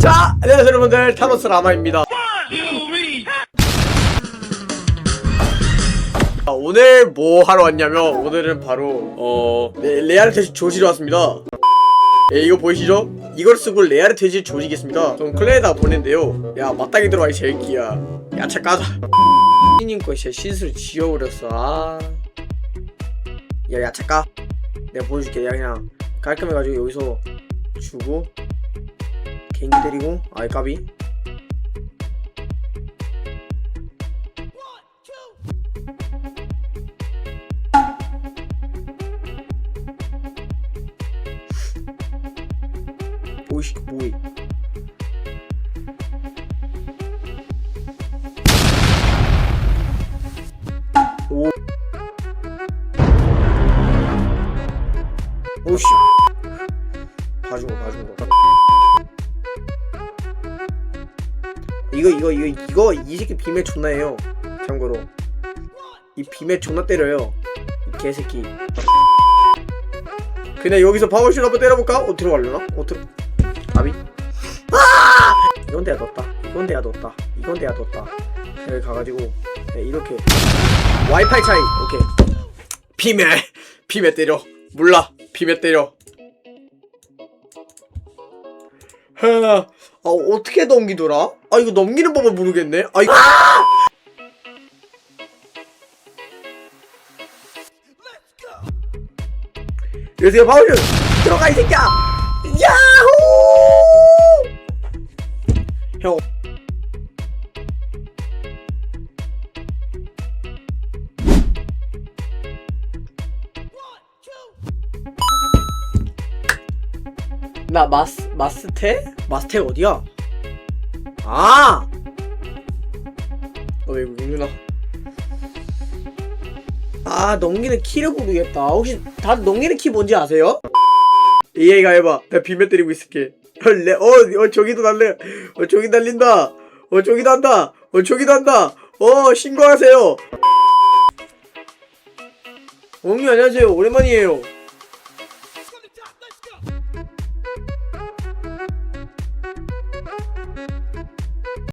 자, 안녕하세요 여러분들 타노스 라마입니다. 아, 오늘 뭐 하러 왔냐면 오늘은 바로 어 레, 퇴직 조지러 왔습니다. 예, 이거 보이시죠? 이걸 쓰고 퇴직 조지겠습니다. 좀 클레에다 보낸대요. 야 마땅히 들어와 이 새끼야. 야채 까자. 님 거 진짜 실수로 지워버렸어. 아. 야 야채 까. 내가 보여줄게. 야 그냥 깔끔해가지고 여기서 주고 개인기 때리고. 아이 까비. 보이시 뭐이 오. 오씨. 봐준 거 이거 이거 이거 이거 이 새끼 비매 존나 해요. 참고로. 이 비매 존나 때려요. 이 개새끼. 그냥 여기서 파워슛 한번 때려볼까? 어 들어갈려나? 어 들어 아비? 아! 이건 내가 넣었다. 이건 내가 넣었다. 이건 내가 넣었다. 여기 가가지고 네, 이렇게. 와이파이 차이. 오케이. 비매 비매 때려. 몰라. 비매 때려 아 어떻게 넘기더라? 아 이거 넘기는 법을 모르겠네. 아 이거 여기서 파워슛 들어가 이 새끼야! 야호! 형 나 마스 마스테? 마스테 어디야? 아! 어 외국인구나. 아 넘기는 키를 모르겠다. 혹시 다들 넘기는 키 뭔지 아세요? EA가 해봐. 내가 비매 때리고 있을게. 헐레, 어, 어 저기도 날래. 어 저기 날린다. 어 저기 난다. 어 저기 난다. 어 신고하세요. 엉이 안녕하세요. 오랜만이에요.